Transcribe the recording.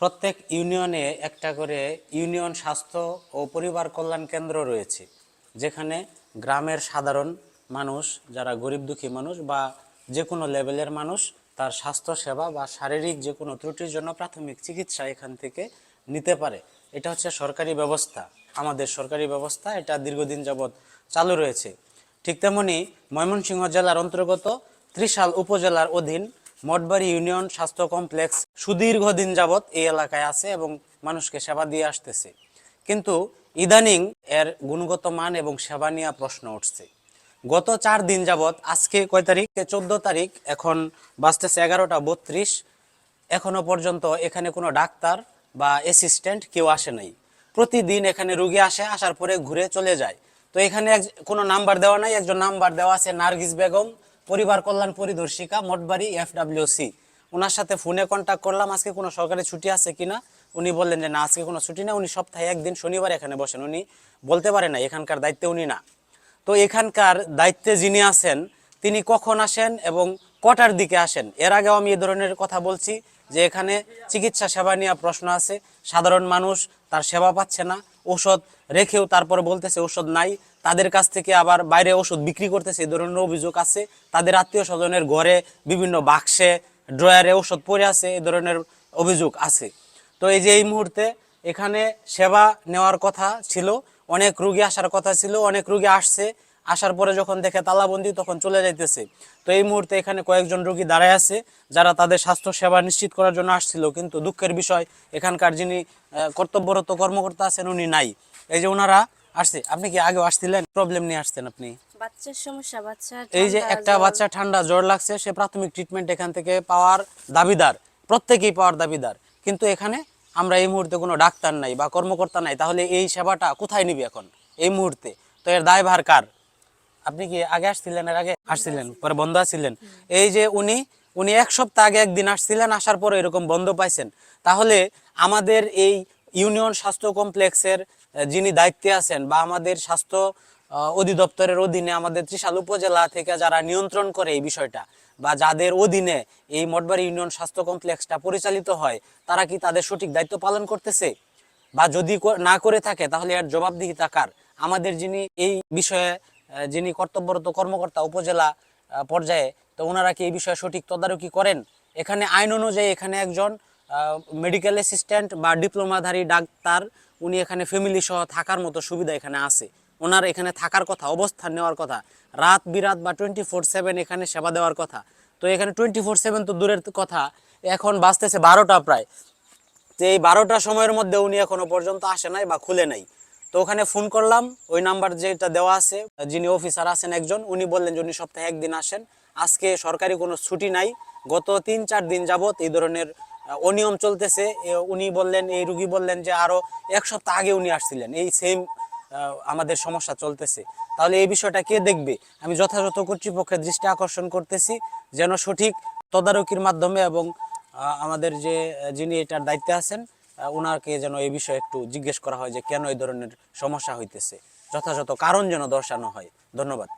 প্রত্যেক ইউনিয়নে একটা করে ইউনিয়ন স্বাস্থ্য ও পরিবার কল্যাণ কেন্দ্র রয়েছে, যেখানে গ্রামের সাধারণ মানুষ, যারা গরিব দুঃখী মানুষ বা যে কোনো লেভেলের মানুষ, তার স্বাস্থ্য সেবা বা শারীরিক যে কোনো ত্রুটির জন্য প্রাথমিক চিকিৎসা এখান থেকে নিতে পারে। এটা হচ্ছে সরকারি ব্যবস্থা। আমাদের সরকারি ব্যবস্থা এটা দীর্ঘদিন যাবৎ চালু রয়েছে। ঠিক তেমনি ময়মনসিংহ জেলার অন্তর্গত ত্রিশাল উপজেলার অধীন মঠবাড়ি ইউনিয়ন স্বাস্থ্য কমপ্লেক্স সুদীর্ঘদিন যাবৎ এই এলাকায় আছে এবং মানুষকে সেবা দিয়ে আসতেছে। কিন্তু ইদানিং এর গুণগত মান এবং সেবা নিয়ে প্রশ্ন উঠছে। গত চার দিন যাবৎ, আজকে কয় তারিখ? চোদ্দ তারিখ, এখন বাজতেছে এগারোটা বত্রিশ। এখনও পর্যন্ত এখানে কোনো ডাক্তার বা অ্যাসিস্ট্যান্ট কেউ আসে নাই। প্রতিদিন এখানে রুগী আসে, আসার পরে ঘুরে চলে যায়। তো এখানে কোনো নাম্বার দেওয়া নাই। একজন নাম্বার দেওয়া আছে, নার্গিস বেগম। পরিবার কল্যাণ পরিদর্শিকা, মোটবাড়ি এফডাব্লিউসি ওনার সাথে ফোনে কন্ট্যাক্ট করলাম, আজকে কোনো সরকারি ছুটি আছে কিনা? উনি বললেন যে, না, আজকে কোনো ছুটি না উনি সপ্তাহে একদিন শনিবার এখানে বসেন। উনি বলতে পারে না, এখানকার দায়িত্বে উনি না। তো এখানকার দায়িত্বে যিনি আছেন, তিনি কখন আসেন এবং কটার দিকে আসেন? এর আগেও আমি এ ধরনের কথা বলছি যে, এখানে চিকিৎসা সেবা নিয়ে প্রশ্ন আছে। সাধারণ মানুষ তার সেবা পাচ্ছে না। ওষুধ রেখেও তারপরে বলতেছে ওষুধ নাই। তাদের কাছ থেকে আবার বাইরে ওষুধ বিক্রি করতেছে, এই ধরনের অভিযোগ আছে। তাদের আত্মীয় স্বজনের ঘরে বিভিন্ন বাক্সে, ড্রয়ারে ওষুধ পড়ে আছে, এই ধরনের অভিযোগ আছে। তো এই যে এই মুহূর্তে এখানে সেবা নেওয়ার কথা ছিল, অনেক রুগী আসার কথা ছিল, অনেক রুগী আসছে। আসার পরে যখন দেখে তালাবন্দি তখন চলে যাইতেছে। তো এই মুহূর্তে এখানে কয়েকজন রুগী দাঁড়ায় আছে যারা তাদের স্বাস্থ্য সেবা নিশ্চিত করার জন্য আসছিল। কিন্তু দুঃখের বিষয় এখানকার যিনি কর্তব্যরত কর্মকর্তা আছেন উনি নাই। এই যে ওনারা আসছে আপনি কি আগেও আসছিলেন? প্রবলেম নিয়ে আসছেন আপনি? বাচ্চার সমস্যা বাচ্চা এই যে একটা বাচ্চা ঠান্ডা জ্বর লাগছে সে প্রাথমিক ট্রিটমেন্ট এখান থেকে পাওয়ার দাবিদার। প্রত্যেকেই পাওয়ার দাবিদার। কিন্তু এখানে আমরা এই মুহূর্তে কোনো ডাক্তার নাই বা কর্মকর্তা নাই তাহলে এই সেবাটা কোথায় নিবি এখন? এই মুহূর্তে। তো এর দায়ভার কার? আপনি কি আগে আসছিলেন? এর আগে আসছিলেন, পরে বন্ধ আসছিলেন এই যে উনি উনি এক সপ্তাহ আগে একদিন আসছিলেন, আসার পরে এরকম বন্ধ পাইছেন। তাহলে আমাদের এই ইউনিয়ন স্বাস্থ্য কমপ্লেক্সের যিনি দায়িত্বে আছেন বা আমাদের স্বাস্থ্য অধিদপ্তরের অধীনে আমাদের ত্রিশাল উপজেলা থেকে যারা নিয়ন্ত্রণ করে এই বিষয়টা বা যাদের অধীনে এই মঠবাড়ি ইউনিয়ন স্বাস্থ্য কমপ্লেক্সটা পরিচালিত হয়, তারা কি তাদের সঠিক দায়িত্ব পালন করতেছে? বা যদি না করে থাকে, তাহলে এর জবাবদিহিতা কার? আমাদের যিনি এই বিষয়ে যিনি কর্তব্যরত কর্মকর্তা উপজেলা পর্যায়ে, তো ওনারা কি এই বিষয়ে সঠিক তদারকি করেন? এখানে আইন অনুযায়ী এখানে একজন মেডিকেল অ্যাসিস্ট্যান্ট বা ডিপ্লোমাধারী ডাক্তার, উনি এখানে ফ্যামিলি সহ থাকার মতো সুবিধা এখানে আছে। ওনার এখানে থাকার কথা, অবস্থান নেওয়ার কথা, রাত বিরাত বা টোয়েন্টি ফোর সেভেন এখানে সেবা দেওয়ার কথা। তো এখানে টোয়েন্টি ফোর সেভেন তো দূরের কথা, এখন বাঁচতেছে বারোটা প্রায়। তো এই বারোটা সময়ের মধ্যে উনি এখনও পর্যন্ত আসে নাই বা খুলে নাই। তো ওখানে ফোন করলাম, ওই নাম্বার যেটা দেওয়া আছে, যিনি অফিসার আছেন একজন, উনি বললেন যে উনি সপ্তাহে একদিন আসেন। আজকে সরকারি কোনো ছুটি নাই, গত তিন চার দিন যাবত এই ধরনের অনিয়ম চলতেছে। উনি বললেন, এই রুগী বললেন যে আরও এক সপ্তাহ আগে উনি আসছিলেন। এই সেম আমাদের সমস্যা চলতেছে। তাহলে এই বিষয়টা কে দেখবে? আমি যথাযথ কর্তৃপক্ষের দৃষ্টি আকর্ষণ করতেছি, যেন সঠিক তদারকির মাধ্যমে এবং আমাদের যে, যিনি এটার দায়িত্বে আছেন ওনাকে যেন এই বিষয়ে একটু জিজ্ঞেস করা হয় যে কেন এই ধরনের সমস্যা হইতেছে, যথাযথ কারণ যেন দর্শানো হয়। ধন্যবাদ।